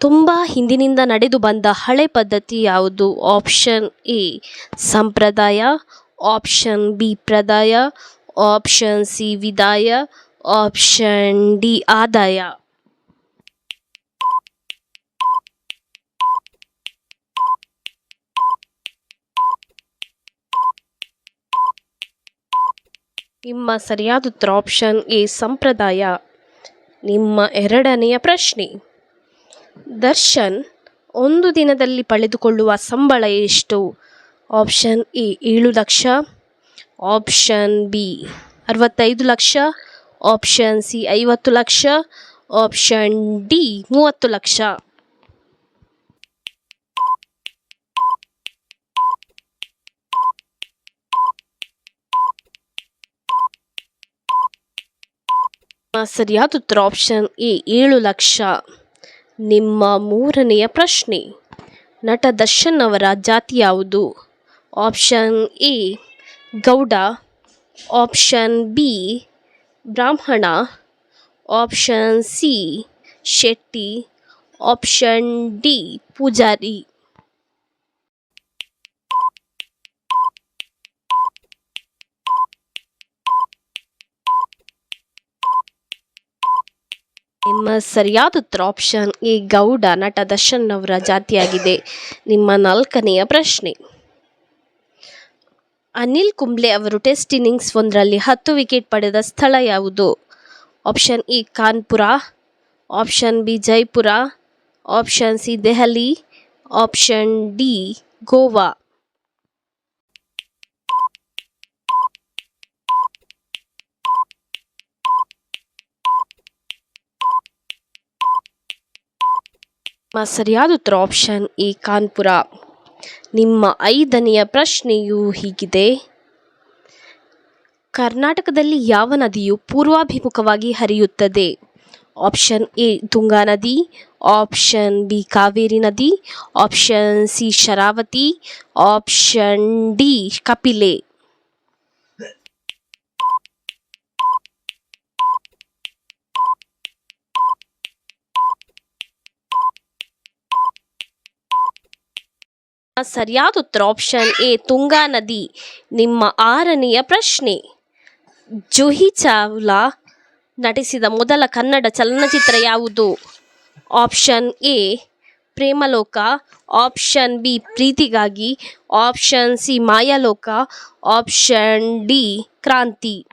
ತುಂಬ ಹಿಂದಿನಿಂದ ನಡೆದು ಬಂದ ಹಳೆ ಪದ್ಧತಿ ಯಾವುದು? ಆಪ್ಷನ್ ಎ ಸಂಪ್ರದಾಯ. ಆಪ್ಷನ್ ಬಿ ಪ್ರದಾಯ. ಆಪ್ಷನ್ ಸಿ ವಿದಾಯ. ಆಪ್ಷನ್ ಡಿ ಆದಾಯ. ನಿಮ್ಮ ಸರಿಯಾದ ಉತ್ತರ ಆಪ್ಷನ್ ಎ ಸಂಪ್ರದಾಯ. ನಿಮ್ಮ ಎರಡನೆಯ ಪ್ರಶ್ನೆ. ದರ್ಶನ್ ಒಂದು ದಿನದಲ್ಲಿ ಪಡೆದುಕೊಳ್ಳುವ ಸಂಬಳ ಎಷ್ಟು? ಆಪ್ಷನ್ ಎ, ಏಳು ಲಕ್ಷ. ಆಪ್ಷನ್ ಬಿ, ಅರವತ್ತೈದು ಲಕ್ಷ. ಆಪ್ಷನ್ ಸಿ, ಐವತ್ತು ಲಕ್ಷ. ಆಪ್ಷನ್ ಡಿ, ಮೂವತ್ತು ಲಕ್ಷ. ಸರಿಯಾದ ಉತ್ತರ ಆಪ್ಷನ್ ಎ, ಏಳು ಲಕ್ಷ. ನಿಮ್ಮ ಮೂರನೆಯ ಪ್ರಶ್ನೆ. ನಟ ದರ್ಶನ್ ಅವರ ಜಾತಿ ಯಾವುದು? Option A, Gowda. Option B, ಬ್ರಾಹ್ಮಣ. Option C, Shetty. Option D, Poojari. ನಿಮ್ಮ ಸರಿಯಾದ ಉತ್ತರ ಆಪ್ಷನ್ ಎ ಗೌಡ ನಟ ದರ್ಶನ್ ಅವರ ಜಾತಿಯಾಗಿದೆ. ನಿಮ್ಮ ನಾಲ್ಕನೆಯ ಪ್ರಶ್ನೆ. ಅನಿಲ್ ಕುಂಬ್ಳೆ ಅವರು ಟೆಸ್ಟ್ ಇನ್ನಿಂಗ್ಸ್ ಒಂದರಲ್ಲಿ ಹತ್ತು ವಿಕೆಟ್ ಪಡೆದ ಸ್ಥಳ ಯಾವುದು? Option E Kanpur option B Jaipur option C Delhi option D Goa. ನಿಮ್ಮ ಸರಿಯಾದ ಉತ್ತರ ಆಪ್ಷನ್ ಎ ಕಾನ್ಪುರ. ನಿಮ್ಮ ಐದನೆಯ ಪ್ರಶ್ನೆಯು ಹೀಗಿದೆ. ಕರ್ನಾಟಕದಲ್ಲಿ ಯಾವ ನದಿಯು ಪೂರ್ವಾಭಿಮುಖವಾಗಿ ಹರಿಯುತ್ತದೆ? ಆಪ್ಷನ್ ಎ, ತುಂಗಾ ನದಿ ಆಪ್ಷನ್ ಬಿ, ಕಾವೇರಿ ನದಿ option C, Sharavathi option D, Kapila. ಸರಿಯಾದ ಉತ್ತರ ಆಪ್ಷನ್ ಎ ತುಂಗಾ ನದಿ. ನಿಮ್ಮ ಆರನೆಯ ಪ್ರಶ್ನೆ. ಜೂಹಿ ಚಾವ್ಲಾ ನಟಿಸಿದ ಮೊದಲ ಕನ್ನಡ ಚಲನಚಿತ್ರ ಯಾವುದು? Option A Premaloka. Option B Preethigagi. Option C Mayaloka. Option D Kranti.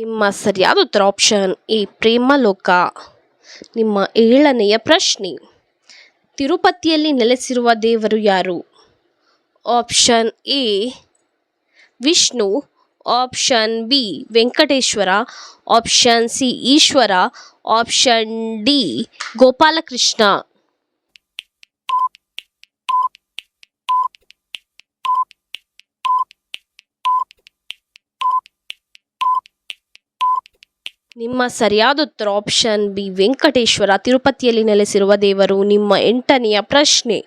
ನಿಮ್ಮ ಸರಿಯಾದ ಉತ್ತರ ಆಪ್ಷನ್ ಎ, ಪ್ರೇಮಲೋಕ. ನಿಮ್ಮ ಏಳನೆಯ ಪ್ರಶ್ನೆ, ತಿರುಪತಿಯಲ್ಲಿ ನೆಲೆಸಿರುವ ದೇವರು ಯಾರು? Option A, Vishnu. Option B, Venkateshwara. Option C, Eshwara. Option D, Gopalakrishna. ನಿಮ್ಮ ಸರಿಯಾದ ಉತ್ತರ ಆಪ್ಷನ್ ಬಿ, ವೆಂಕಟೇಶ್ವರ ತಿರುಪತಿಯಲ್ಲಿ ನೆಲೆಸಿರುವ ದೇವರು ನಿಮ್ಮ ಎಂಟನೆಯ ಪ್ರಶ್ನೆ.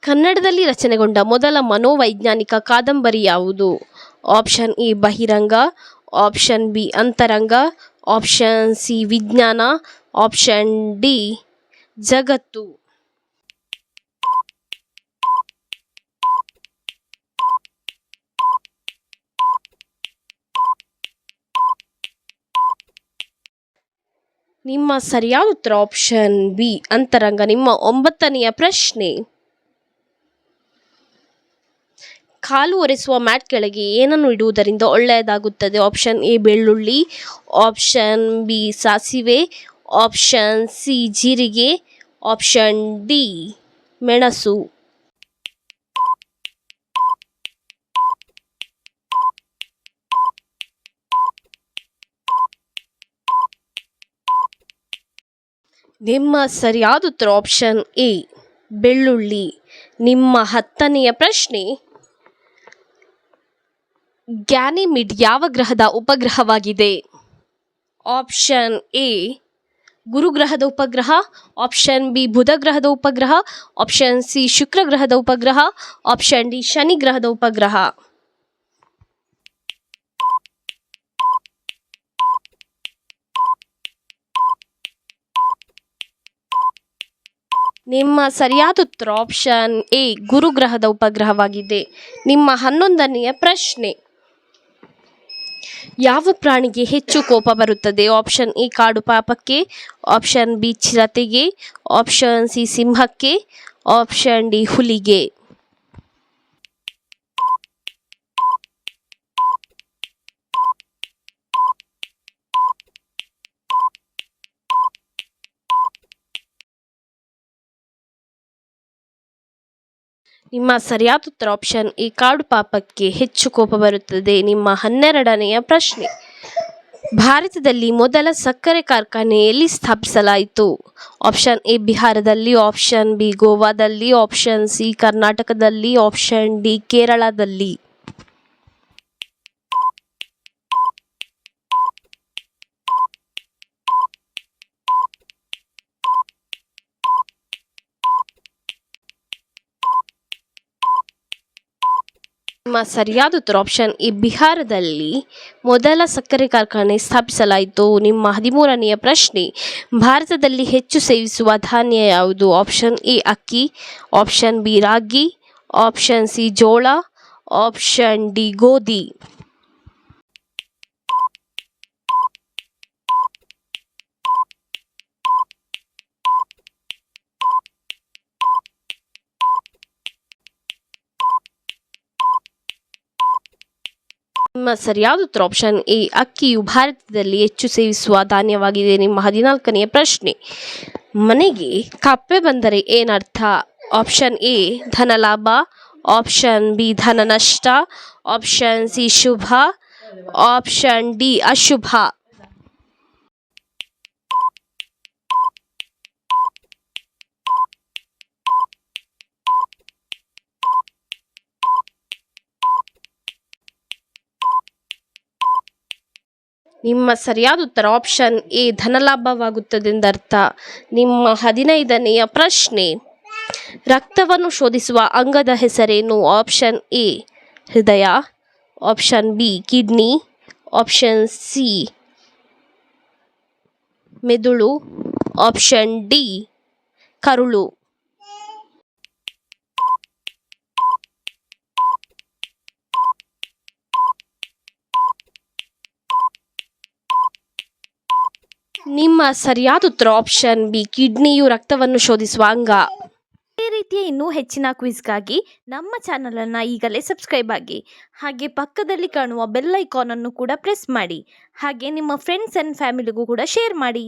ಕನ್ನಡದಲ್ಲಿ ರಚನೆಗೊಂಡ ಮೊದಲ ಮನೋವೈಜ್ಞಾನಿಕ ಕಾದಂಬರಿ ಯಾವುದು? Option A, Bahiranga option B, Antaranga option C, Vijnana option D, Jagattu. ನಿಮ್ಮ ಸರಿಯಾದ ಉತ್ತರ ಆಪ್ಷನ್ ಬಿ ಅಂತರಂಗ. ನಿಮ್ಮ ಒಂಬತ್ತನೆಯ ಪ್ರಶ್ನೆ. ಕಾಲು ಒರೆಸುವ ಮ್ಯಾಟ್ ಕೆಳಗೆ ಏನನ್ನು ಇಡುವುದರಿಂದ ಒಳ್ಳೆಯದಾಗುತ್ತದೆ? ಆಪ್ಷನ್ ಎ ಬೆಳ್ಳುಳ್ಳಿ. ಆಪ್ಷನ್ ಬಿ ಸಾಸಿವೆ. ಆಪ್ಷನ್ ಸಿ ಜೀರಿಗೆ. ಆಪ್ಷನ್ ಡಿ ಮೆಣಸು. ನಿಮ್ಮ ಸರಿಯಾದ ಉತ್ತರ ಆಪ್ಷನ್ ಎ ಬೆಳ್ಳುಳ್ಳಿ. ನಿಮ್ಮ ಹತ್ತನೆಯ ಪ್ರಶ್ನೆ, ಗ್ಯಾನಿಮಿಡ್ ಯಾವ ಗ್ರಹದ ಉಪಗ್ರಹವಾಗಿದೆ? ಆಪ್ಷನ್ ಎ ಗುರುಗ್ರಹದ ಉಪಗ್ರಹ. ಆಪ್ಷನ್ ಬಿ ಬುಧ ಗ್ರಹದ ಉಪಗ್ರಹ. ಆಪ್ಷನ್ ಸಿ ಶುಕ್ರ ಗ್ರಹದ ಉಪಗ್ರಹ. ಆಪ್ಷನ್ ಡಿ ಶನಿ ಗ್ರಹದ ಉಪಗ್ರಹ. ನಿಮ್ಮ ಸರಿಯಾದ ಉತ್ತರ ಆಪ್ಷನ್ ಎ ಗುರುಗ್ರಹದ ಉಪಗ್ರಹವಾಗಿದೆ. ನಿಮ್ಮ ಹನ್ನೊಂದನೆಯ ಪ್ರಶ್ನೆ. ಯಾವ ಪ್ರಾಣಿಗೆ ಹೆಚ್ಚು ಕೋಪ ಬರುತ್ತದೆ? ಆಪ್ಷನ್ ಎ ಕಾಡು ಪಾಪಕ್ಕೆ ಆಪ್ಷನ್ ಬಿ ಚಿರತೆಗೆ ಆಪ್ಷನ್ ಸಿ ಸಿಂಹಕ್ಕೆ ಆಪ್ಷನ್ ಡಿ ಹುಲಿಗೆ. ನಿಮ್ಮ ಸರಿಯಾದ ಉತ್ತರ ಆಪ್ಷನ್ ಎ ಕಾಡು ಪಾಪಕ್ಕೆ ಹೆಚ್ಚು ಕೋಪ ಬರುತ್ತದೆ. ನಿಮ್ಮ ಹನ್ನೆರಡನೆಯ ಪ್ರಶ್ನೆ. ಭಾರತದಲ್ಲಿ ಮೊದಲ ಸಕ್ಕರೆ ಕಾರ್ಖಾನೆ ಎಲ್ಲಿ ಸ್ಥಾಪಿಸಲಾಯಿತು. ಆಪ್ಷನ್ ಎ ಬಿಹಾರದಲ್ಲಿ ಆಪ್ಷನ್ ಬಿ ಗೋವಾದಲ್ಲಿ ಆಪ್ಷನ್ ಸಿ ಕರ್ನಾಟಕದಲ್ಲಿ ಆಪ್ಷನ್ ಡಿ ಕೇರಳದಲ್ಲಿ. ನಿಮ್ಮ ಸರಿಯಾದ ಉತ್ತರ ಆಪ್ಷನ್ ಈ ಬಿಹಾರದಲ್ಲಿ ಮೊದಲ ಸಕ್ಕರೆ ಕಾರ್ಖಾನೆ ಸ್ಥಾಪಿಸಲಾಯಿತು. ನಿಮ್ಮ ಹದಿಮೂರನೆಯ ಪ್ರಶ್ನೆ, ಭಾರತದಲ್ಲಿ ಹೆಚ್ಚು ಸೇವಿಸುವ ಧಾನ್ಯ ಯಾವುದು? ಆಪ್ಷನ್ ಎ, ಅಕ್ಕಿ, ಆಪ್ಷನ್ ಬಿ, ರಾಗಿ, ಆಪ್ಷನ್ ಸಿ, ಜೋಳ, ಆಪ್ಷನ್ ಡಿ, ಗೋಧಿ. ನಿಮ್ಮ ಸರಿಯಾದ ಉತ್ತರ ಆಪ್ಷನ್ ಎ, ಅಕ್ಕಿಯು ಭಾರತದಲ್ಲಿ ಹೆಚ್ಚು ಸೇವಿಸುವ ಧಾನ್ಯವಾಗಿದೆ. ನಿಮ್ಮ ಹದಿನಾಲ್ಕನೆಯ ಪ್ರಶ್ನೆ. ಮನೆಗೆ ಕಪ್ಪೆ ಬಂದರೆ ಏನರ್ಥ? ಆಪ್ಷನ್ ಎ, ಧನ ಲಾಭ. ಆಪ್ಷನ್ ಬಿ, ಧನ ನಷ್ಟ. ಆಪ್ಷನ್ ಸಿ, ಶುಭ. ಆಪ್ಷನ್ ಡಿ, ಅಶುಭ. ನಿಮ್ಮ ಸರಿಯಾದ ಉತ್ತರ ಆಪ್ಷನ್ ಎ ಧನಲಾಭವಾಗುತ್ತದೆಂದರ್ಥ ನಿಮ್ಮ ಹದಿನೈದನೆಯ ಪ್ರಶ್ನೆ, ರಕ್ತವನ್ನು ಶೋಧಿಸುವ ಅಂಗದ ಹೆಸರೇನು? ಆಪ್ಷನ್ ಎ ಹೃದಯ option B kidney option C ಮೆದುಳು ಆಪ್ಷನ್ ಡಿ ಕರುಳು. ನಿಮ್ಮ ಸರಿಯಾದ ಉತ್ತರ ಆಪ್ಷನ್ ಬಿ ಕಿಡ್ನಿಯು ರಕ್ತವನ್ನು ಶೋಧಿಸುವ ಅಂಗ. ಇದೇ ರೀತಿಯ ಇನ್ನೂ ಹೆಚ್ಚಿನ ಕ್ವಿಜ್ಗಾಗಿ ನಮ್ಮ ಚಾನಲನ್ನು ಈಗಲೇ ಸಬ್ಸ್ಕ್ರೈಬ್ ಆಗಿ, ಹಾಗೆ ಪಕ್ಕದಲ್ಲಿ ಕಾಣುವ ಬೆಲ್ ಐಕಾನನ್ನು ಕೂಡ ಪ್ರೆಸ್ ಮಾಡಿ, ಹಾಗೆ ನಿಮ್ಮ ಫ್ರೆಂಡ್ಸ್ ಆ್ಯಂಡ್ ಫ್ಯಾಮಿಲಿಗೂ ಕೂಡ ಶೇರ್ ಮಾಡಿ.